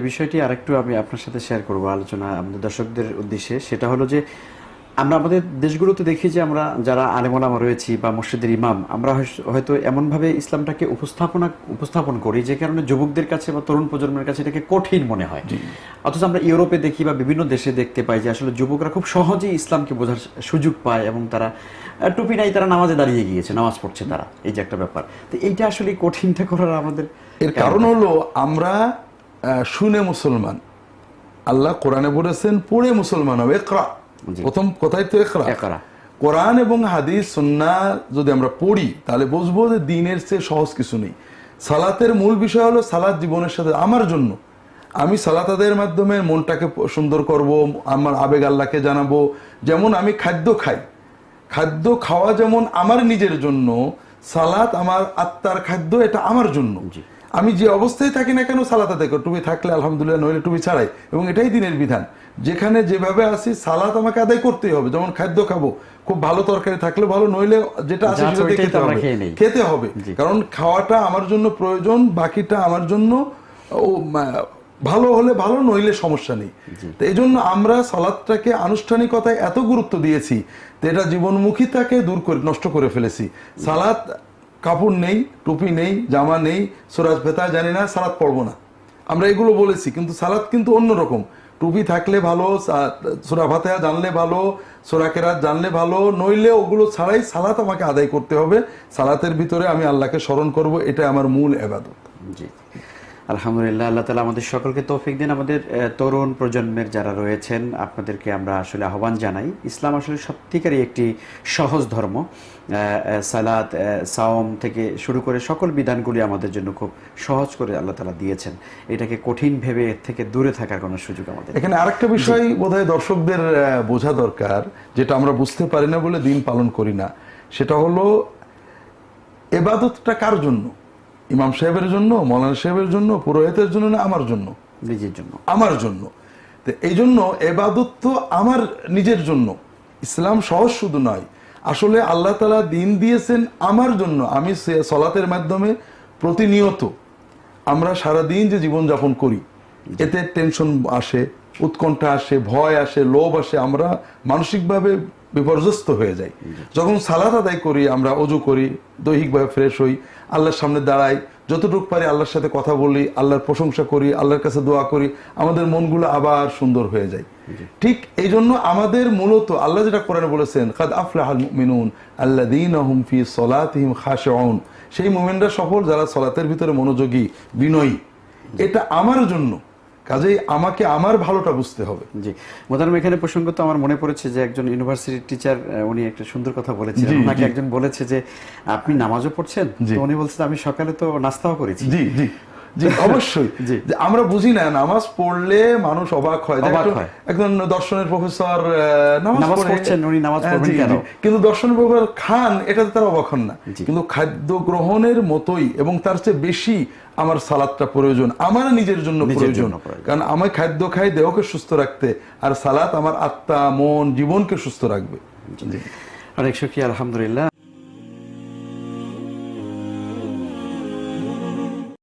বিষয়টি আরেকটু আমি আপনার সাথে শেয়ার করব আলোচনা আমাদের দর্শকদের উদ্দেশ্যে সেটা হলো যে আমরা আমাদের দেশগুলোতে দেখি যে আমরা যারা আলেমোলামা রয়েছি বা মসজিদের ইমাম আমরা হয়তো এমনভাবে ইসলামটাকে উপস্থাপনা উপস্থাপন করি যে কারণে যুবকদের কাছে বা তরুণ প্রজন্মের কাছে এটাকে কঠিন মনে হয়। অথচ আমরা ইউরোপে দেখি বা বিভিন্ন দেশে দেখতে পাই যে আসলে যুবকরা খুব সহজেই ইসলামকে বোঝার সুযোগ পায় এবং তারা টুপি নাই তারা নামাজে দাঁড়িয়ে গিয়েছে নামাজ পড়ছে তারা। এই যে একটা ব্যাপার। তো এইটা আসলে কঠিনটা করার আমাদের এর কারণ। হলো আমরা শুনে মুসলমান। আল্লাহ কোরআনে বলেছেন পড়ে মুসলমান হবে একরা প্রথম কথাই তো একরা। কোরআন এবং হাদিস সুন্না যদি আমরা পড়ি তাহলে বুঝব যে দিনের চেয়ে সহজ কিছু নেই। সালাতের মূল বিষয় হলো সালাত জীবনের সাথে আমার জন্য। আমি সালাতাদের মাধ্যমে মনটাকে সুন্দর করব আমার আবেগ আল্লাহকে জানাব। যেমন আমি খাদ্য খাই। খাদ্য খাওয়া যেমন আমার নিজের জন্য সালাত আমার আত্মার খাদ্য এটা আমার জন্য। আমি যে অবস্থায় থাকি না কেন সালাত আদায় করি। টুপি থাকলে আলহামদুলিল্লাহ নইলে টুপি ছাড়াই। এবং এটাই দিনের বিধান। যেখানে যেভাবে আসি সালাত আমাকে আদায় করতেই হবে। যেমন খাদ্য খাব খুব ভালো তরকারি থাকলে ভালো নইলে যেটা আছে সেটা খেতে হবে। খেতে হবে। কারণ খাওয়াটা আমার জন্য প্রয়োজন বাকিটা আমার জন্য ও ভালো হলে ভালো নইলে সমস্যা নেই। তো এই জন্য আমরা সালাদটাকে আনুষ্ঠানিকতায় এত গুরুত্ব দিয়েছি তো এটা জীবনমুখিতাকে দূর করে নষ্ট করে ফেলেছি। সালাদ কাপড় নেই, টুপি নেই, জামা নেই, সোরাজ ফেতা জানি না, সালাদ পড়ব না। আমরা এগুলো বলেছি, কিন্তু সালাদ কিন্তু অন্যরকম টুপি থাকলে ভালো সোরা ফাতেহা জানলে ভালো, সোরা কেরাত জানলে ভালো, নইলে ওগুলো ছাড়াই সালাত আমাকে আদায় করতে হবে। সালাতের ভিতরে আমি আল্লাহকে স্মরণ করব এটা আমার মূল আবাদত। জি। আলহামদুলিল্লাহ আল্লাহ তালা আমাদের সকলকে তৌফিক দিন। আমাদের তরুণ প্রজন্মের যারা রয়েছেন আপনাদেরকে আমরা আসলে আহ্বান জানাই। ইসলাম আসলে সত্যিকারই একটি সহজ ধর্ম। সালাত সাওম থেকে শুরু করে সকল বিধানগুলি আমাদের জন্য খুব সহজ করে আল্লাহ তালা দিয়েছেন। এটাকে কঠিন ভেবে এর থেকে দূরে থাকার কোনো সুযোগ আমাদের। এখানে আরেকটা বিষয় বোধহয় দর্শকদের বোঝা দরকার যেটা আমরা বুঝতে পারি না বলে দিন পালন করি না। সেটা হলো এবাদতটা কার জন্য? ইমাম সাহেবের জন্য মৌলানা সাহেবের জন্য পুরোহিতের জন্য না আমার জন্য? নিজের জন্য। আমার জন্য। তো এই জন্য এবাদত তো আমার নিজের জন্য। ইসলাম সহজ শুধু নয়। আসলে আল্লাহ তালা দিন দিয়েছেন আমার জন্য। আমি সে- সলাতের মাধ্যমে প্রতিনিয়ত আমরা সারা দিন যে জীবনযাপন করি এতে টেনশন আসে উৎকণ্ঠা আসে ভয় আসে লোভ আসে আমরা মানসিকভাবে বিপর্যস্ত হয়ে যাই যখন সালাত আদায় করি আমরা অজু করি দৈহিকভাবে ফ্রেশ হই আল্লাহর সামনে দাঁড়াই যতটুকু পারি আল্লাহর সাথে কথা বলি আল্লাহর প্রশংসা করি আল্লাহর কাছে দোয়া করি আমাদের মনগুলো আবার সুন্দর হয়ে যায়। ঠিক এই জন্য আমাদের মূলত আল্লাহ যেটা কোরআনে বলেছেন কাদ আফলাহাল মুমিনুন আল্লাযীনা হুম ফি সলাতিহিম খাশিউন। সেই মুমিনরা সফল যারা সলাতের ভিতরে মনোযোগী বিনয়ী। এটা আমার জন্য। কাজেই আমাকে আমার ভালোটা বুঝতে হবে। জি। মোদারম এখানে তো আমার মনে পড়েছে যে একজন ইউনিভার্সিটির টিচার উনি একটা সুন্দর কথা বলেছিলেন। ওনাকে একজন বলেছে যে আপনি নামাজও পড়ছেন। তো উনি বলছেন আমি সকালে তো নাস্তাও করেছি। জি জি। জি অবশ্যই। যে আমরা বুঝি না নামাজ পড়লে মানুষ অবাক হয়। একজন- দর্শনের প্রফেসর নামাজ পড়ছেন, উনি নামাজ হ্যাঁ, পড়বেন কেন? কিন্তু দর্শনের প্রফেসর খান এটাতে তারা অবাক হন না। কিন্তু খাদ্য গ্রহণের মতোই এবং তার চেয়ে বেশি আমার সালাদটা প্রয়োজন আমার নিজের জন্য প্রয়োজন। কারণ আমার খাদ্য খাই দেহকে সুস্থ রাখতে আর সালাত আমার আত্মা মন জীবনকে সুস্থ রাখবে। অনেক সুখী আলহামদুলিল্লাহ।